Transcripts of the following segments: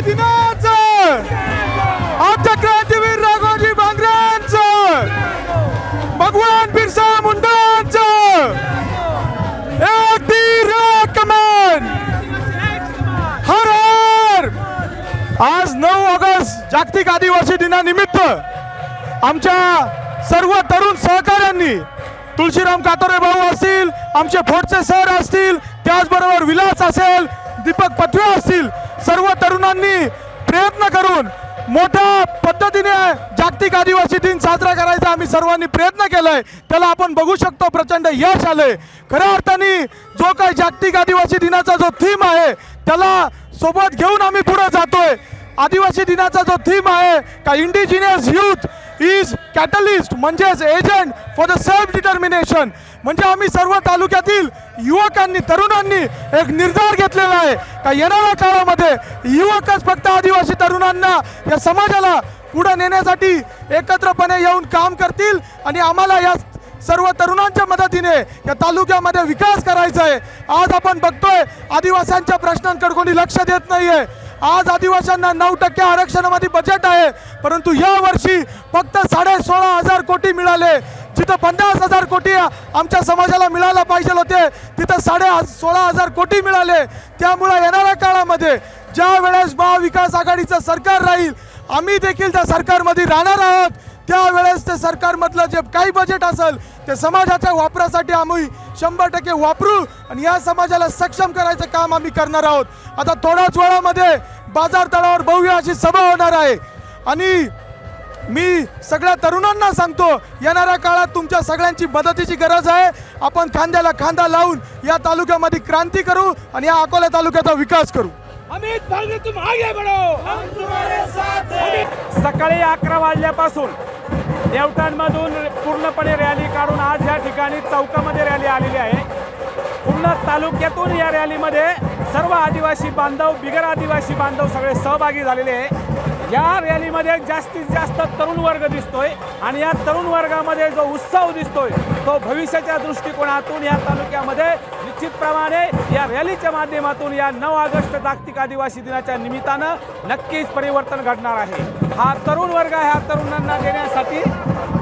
दिनाचं. आमच्या क्रांतीवीर राघोजी बांगऱ्यांचं भगवान बिरसा मुंडांचं. एक कमान हर हर. आज नऊ ऑगस्ट जागतिक आदिवासी दिनानिमित्त आमच्या सर्व तरुण सहकाऱ्यांनी तुळशीराम कातोरे भाऊ असतील आमचे फोटचे सर असतील त्याचबरोबर विलास असेल दीपक पथवे असतील सर्व तरुणांनी प्रयत्न करून मोठ्या पद्धतीने जागतिक आदिवासी दिन साजरा करायचा आम्ही सर्वांनी प्रयत्न केलाय. त्याला आपण बघू शकतो प्रचंड यश आलंय. खऱ्या अर्थाने जो काही जागतिक आदिवासी दिनाचा जो थीम आहे त्याला सोबत घेऊन आम्ही पुढे जातोय. आदिवासी दिनाचा जो थीम आहे का इंडिजिनियस यूथ इज कॅटलिस्ट म्हणजेच agent for the self determination म्हणजे आम्ही सर्व तालुक्यातील युवकांनी तरुणांनी एक निर्धार घेतलेला आहे का येणाऱ्या काळामध्ये युवकच फक्त आदिवासी तरुणांना या समाजाला पुढे नेण्यासाठी एकत्रपणे येऊन काम करतील आणि आम्हाला या सर्व तरुणांच्या मदतीने या तालुक्यामध्ये विकास करायचा आहे. आज आपण बघतोय आदिवासांच्या प्रश्नांकडे कोणी लक्ष देत नाहीये. आज आदिवासींना नऊ टक्के आरक्षणामध्ये बजेट आहे. परंतु या वर्षी फक्त साडे सोळा हजार कोटी मिळाले. जिथं पन्नास हजार कोटी आमच्या समाजाला मिळायला पाहिजे होते तिथं साडे सोळा हजार कोटी मिळाले. त्यामुळे येणाऱ्या काळामध्ये ज्या वेळेस महाविकास आघाडीचं सरकार राहील आम्ही देखील त्या सरकारमध्ये राहणार आहोत. त्यावेळेस ते सरकारमधलं जे काही बजेट असेल ते समाजाच्या वापरासाठी आम्ही शंभर टक्के वापरू आणि या समाजाला सक्षम करायचं काम आम्ही करणार आहोत. आता थोड्याच वेळामध्ये बाजार तळावर भव्य अशी सभा होणार आहे. आणि मी सगळ्या तरुणांना सांगतो येणाऱ्या काळात तुमच्या सगळ्यांची मदतीची गरज आहे. आपण खांद्याला खांदा लावून या तालुक्यामध्ये क्रांती करू आणि या अकोला तालुक्याचा विकास करू. अमित तुम आगे बढ़ो. सकाळी अकरा वाजल्यापासून देवठाणमधून पूर्णपणे रॅली काढून आज या ठिकाणी चौकामध्ये रॅली आलेली आहे. पूर्ण तालुक्यातून या रॅलीमध्ये सर्व आदिवासी बांधव बिगर आदिवासी बांधव सगळे सहभागी झालेले आहे. या रॅलीमध्ये जास्तीत जास्त तरुण वर्ग दिसतोय आणि या तरुण वर्गामध्ये जो उत्साह दिसतोय तो भविष्याच्या दृष्टिकोनातून या तालुक्यामध्ये निश्चितप्रमाणे या रॅलीच्या माध्यमातून या नऊ ऑगस्ट जागतिक आदिवासी दिनाच्या निमित्तानं नक्कीच परिवर्तन घडणार आहे. हा तरुण वर्ग ह्या तरुणांना देण्यासाठी.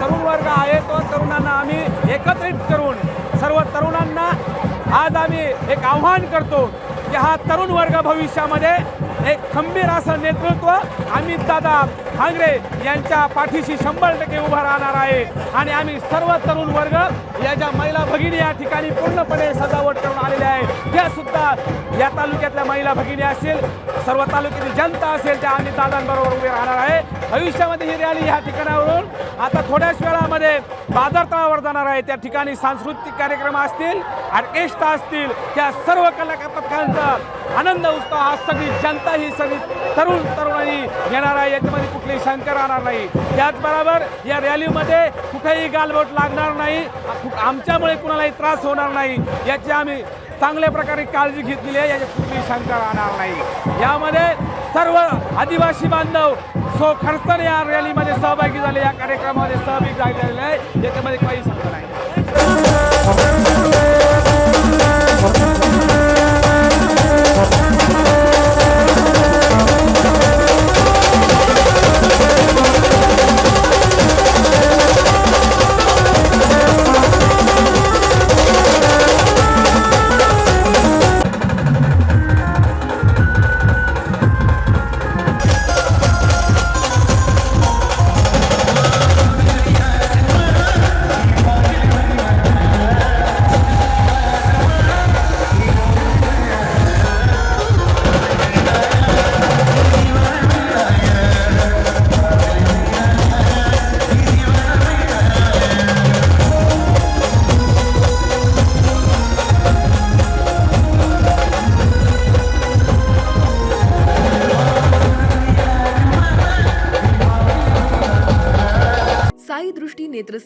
तरुण वर्ग आहे तो तरुणांना आम्ही एकत्रित करून सर्व तरुणांना आज आम्ही एक आव्हान करतो की हा तरुण वर्ग भविष्यामध्ये एक खंबीर असं नेतृत्व अमित दादा हांगरे यांच्या पाठीशी शंभर टक्के उभा राहणार आहे. आणि आम्ही सर्व तरुण वर्ग या ज्या महिला भगिनी या ठिकाणी पूर्णपणे सजावट करून आलेल्या आहेत. त्या सुद्धा या तालुक्यातल्या महिला भगिनी असतील सर्व तालुक्यातील जनता असेल त्या आम्ही दादांबरोबर उभे राहणार आहे. भविष्यामध्ये ही रॅली ह्या ठिकाणावरून आता थोड्याच वेळामध्ये बाजारतळावर जाणार आहे. त्या ठिकाणी सांस्कृतिक कार्यक्रम असतील ऑर्केस्ट्रा असतील त्या सर्व कलाकार पथकांचा आनंद उत्सव सगळी जनता ही सगळी तरुण तरुणाई घेणार आहे. याच्यामध्ये कुठलीही शंका राहणार नाही. त्याचबरोबर या रॅलीमध्ये कुठेही गालबोट लागणार नाही. आमच्यामुळे कुणालाही त्रास होणार नाही. याची आम्ही चांगल्या प्रकारे काळजी घेतलेली आहे. याच्यात कुठलीही शंका राहणार नाही. यामध्ये सर्व आदिवासी बांधव सो खर्चाने या रॅलीमध्ये सहभागी झाले. या कार्यक्रमामध्ये सहभागी झालेले आहे. याच्यामध्ये काही शंका नाही.